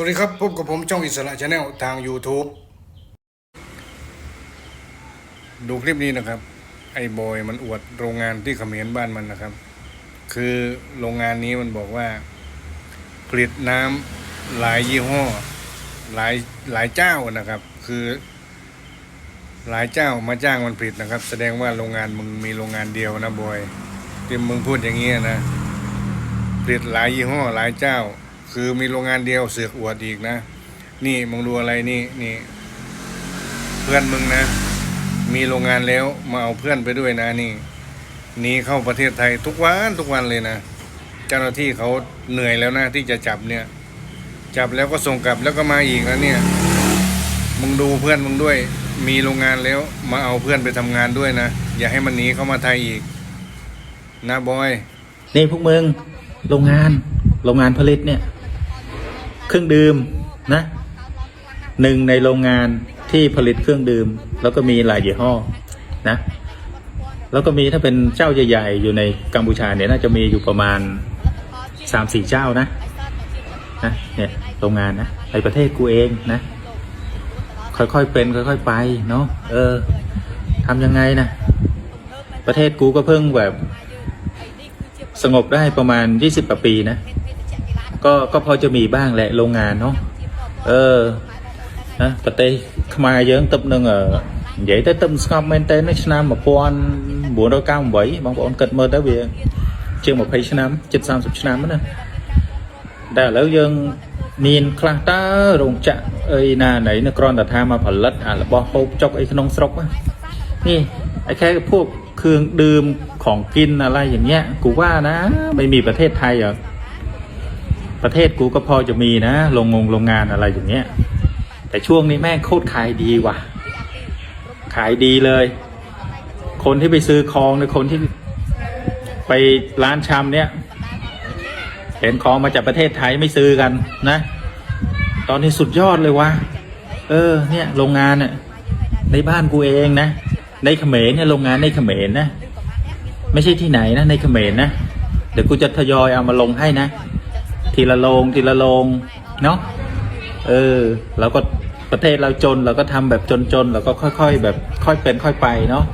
วัสดีครับพบกับผมช่องอิสระชาแนลทาง YouTube ดูคลิปนี้นะครับ ไอ้บอยมันอวดโรงงานที่เขมรบ้านมันนะครับ คือโรงงานนี้มันบอกว่า ผลิตน้ำหลายยี่ห้อ หลายหลายเจ้านะครับ คือ หลายเจ้ามาจ้างมันผลิตนะครับ แสดงว่าโรงงานมึงมีโรงงานเดียวนะบอยที่มึงพูดอย่างนี้นะผลิตหลายยี่ห้อหลายเจ้า คือมีโรงงานเดียวเสือกอวดอีกนะ นี่มึงดูอะไรนี่นี่ เพื่อนมึงนะ มีโรงงานแล้วมาเอาเพื่อนไปด้วยนะนี่หนีเข้าประเทศไทยทุกวันทุกวันเลยนะ เจ้าหน้าที่เขาเหนื่อยแล้วนะที่จะจับเนี่ย จับแล้วก็ส่งกลับแล้วก็มาอีกแล้วเนี่ย มึงดูเพื่อนมึงด้วย มีโรงงานแล้วมาเอาเพื่อนไปทำงานด้วยนะ อย่าให้มันหนีเข้ามาไทยอีก นะบอย นี่พวกมึง โรงงาน โรงงานผลิตเนี่ย เครื่องดื่มนะหนึ่งในโรงงานที่ผลิตเครื่องดื่ม แล้วก็มีหลายยี่ห้อนะแล้วก็มีถ้าเป็นเจ้าใหญ่ๆอยู่ในกัมพูชาเนี่ยน่าจะมีอยู่ประมาณสามสี่เจ้านะนะเนี่ยโรงงานนะในประเทศกูเองนะ ค่อยๆเป็นค่อยๆไปเนาะเออทำยังไงนะประเทศกูก็เพิ่งแบบ สงบได้ประมาณ20กว่าปีนะ ก็ก็พอจะมีบ้างแหละโรงงานเนาะ เออ ណាប្រទេសខ្មែរយើងទឹកនឹងអឺនិយាយទៅទឹកស្ងប់មែនតើនៅឆ្នាំ1998បងប្អូនគិតមើលទៅវាជាង20ឆ្នាំជិត30ឆ្នាំណាតែឥឡូវយើងមានខ្លះតើរោងចក្រអីណាណីនៅគ្រាន់តែថាមកផលិតអារបស់ហូបចុកអីក្នុងស្រុកណានេះไอ้แค่พวกเครื่องดื่มของกินอะไรอย่างเงี้ย กูว่านะ ไม่มีประเทศไทยอ่ะ ประเทศกูก็พอจะมีนะโรงงงโรงงานอะไรอย่างเงี้ย แต่ช่วงนี้แม่งโคตรขายดีว่ะ ขายดีเลย คนที่ไปซื้อของในคนที่ไปร้านชำเนี่ย เห็นของมาจากประเทศไทยไม่ซื้อกันนะ ตอนนี้สุดยอดเลยว่ะเออ เนี่ยโรงงานเนี่ยในบ้านกูเองนะ ในเขมรเนี่ยโรงงานในเขมรนะ ไม่ใช่ที่ไหนนะในเขมรนะ เดี๋ยวกูจะทยอยเอามาลงให้นะ ทีละโรงทีละโรงเนาะเออเราก็ประเทศเราจนเราก็ทำแบบจนๆเราก็ค่อย ๆ แบบค่อยเป็นค่อยไปเนาะ